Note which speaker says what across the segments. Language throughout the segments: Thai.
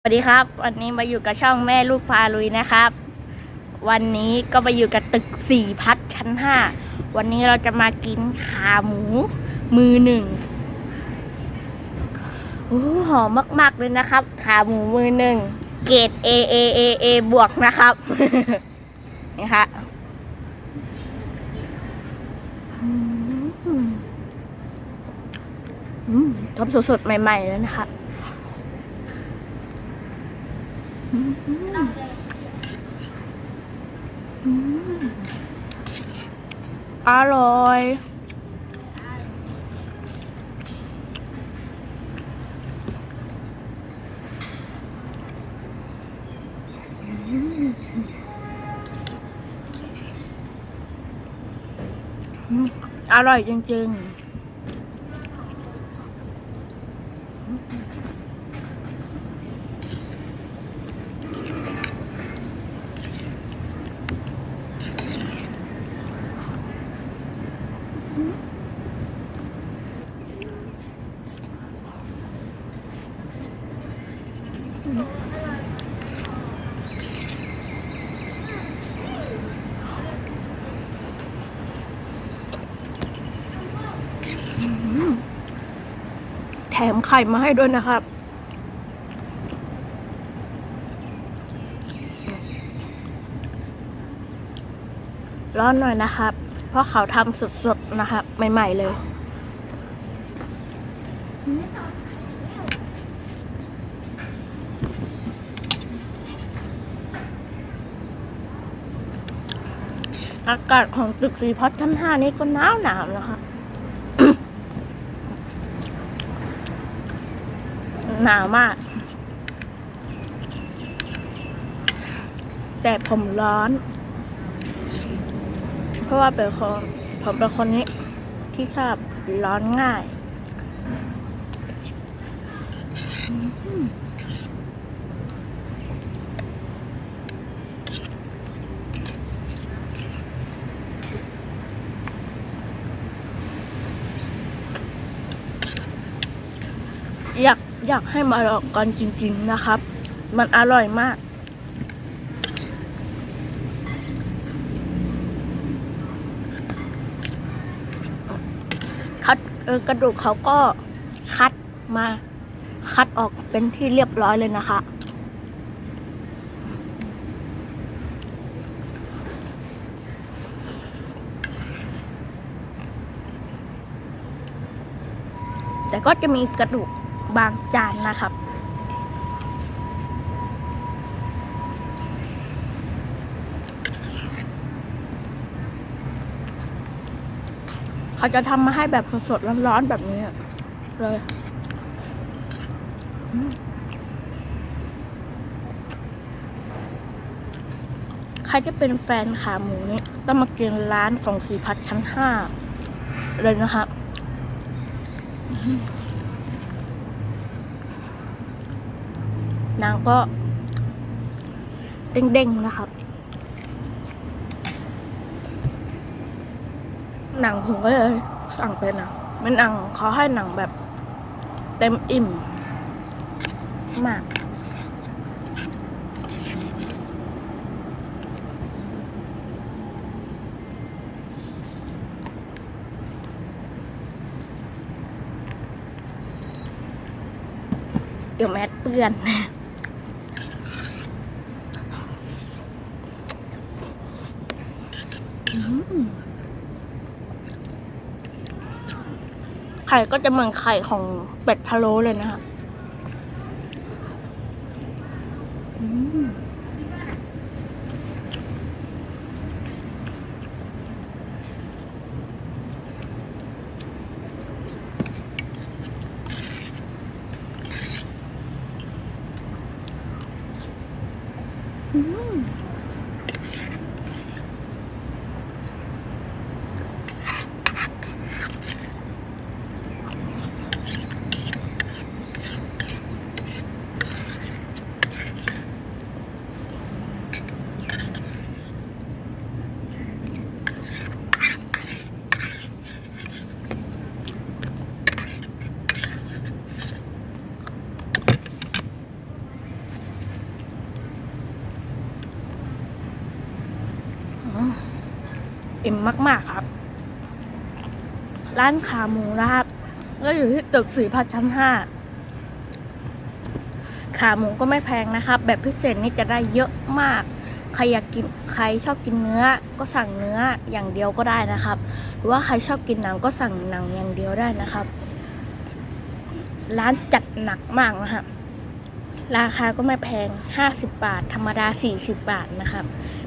Speaker 1: สวัสดีครับ วันนี้มาอยู่กับช่องแม่ลูกพาลุยนะครับ วันนี้ก็มาอยู่กับตึกสี่พัดชั้นห้าวันนี้เราจะมากินขาหมู มือหนึ่งโอ้หอมมาก ๆเลยนะครับ ขาหมูมือหนึ่งเกรด A A A A บวกนะครับนี่ค่ะอืมอืมทำสดๆใหม่ ๆ แล้วนะครับ อร่อย อร่อยจริงๆ แถมไข่มาให้ด้วยนะครับ ร้อนหน่อยนะครับ เพราะเขาทำสดๆ นะครับ ใหม่ ๆ เลยอากาศของตึกสีพัดชั้นห้านี้ก็หนาวหนาวๆแล้วค่ะ หนาวมาก แต่ผมร้อน เพราะว่าเป็นคนผมเป็นคนนี้ที่ชอบร้อนง่ายอยาก อยากให้มาลองกันจริง ๆนะครับ มันอร่อยมาก คัดออกระดูกเขาก็คัดมา คัดออกเป็นที่เรียบร้อยเลยนะคะแต่ก็จะมีกระดูก บางจานนะครับ เขาจะทำมาให้แบบสดๆร้อนๆแบบนี้เลยใครจะเป็นแฟนขาหมูนี่ต้องมากินร้านของสีพัดชั้นห้าเลยนะครับ นางก็เด้งๆนะครับ หนังผมก็เลยสั่งเป็นหนังเป็นหนังเขาให้หนังแบบเต็มอิ่ม มากเดี๋ยวแมสเปื้อน อืม ไข่ก็จะเหมือนไข่ของเป็ดพะโล้เลยนะคะอืม อิ่มมากๆครับ ร้านขาหมูนะครับก็อยู่ที่ตึกสี่พันชั้นห้าขาหมูก็ไม่แพงนะครับ แบบพิเศษนี่จะได้เยอะมาก ใครอยากกินใครชอบกินเนื้อก็สั่งเนื้ออย่างเดียวก็ได้นะครับ หรือว่าใครชอบกินหนังก็สั่งหนังอย่างเดียวได้นะครับ ร้านจัดหนักมากนะครับราคาก็ไม่แพง 50 บาท ธรรมดา 40 บาทนะครับ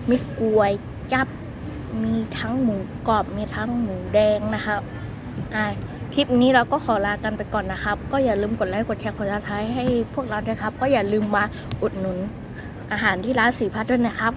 Speaker 1: มีกลวย จับ มีทั้งหมูกรอบ มีทั้งหมูแดงนะครับอ่าคลิปนี้เราก็ขอลากันไปก่อนนะครับ ก็อย่าลืมกดไลค์ กดแชร์ กดติดตามให้พวกเราด้วยครับ ก็อย่าลืมมาอุดหนุนอาหารที่ร้านสีพัดด้วยนะครับ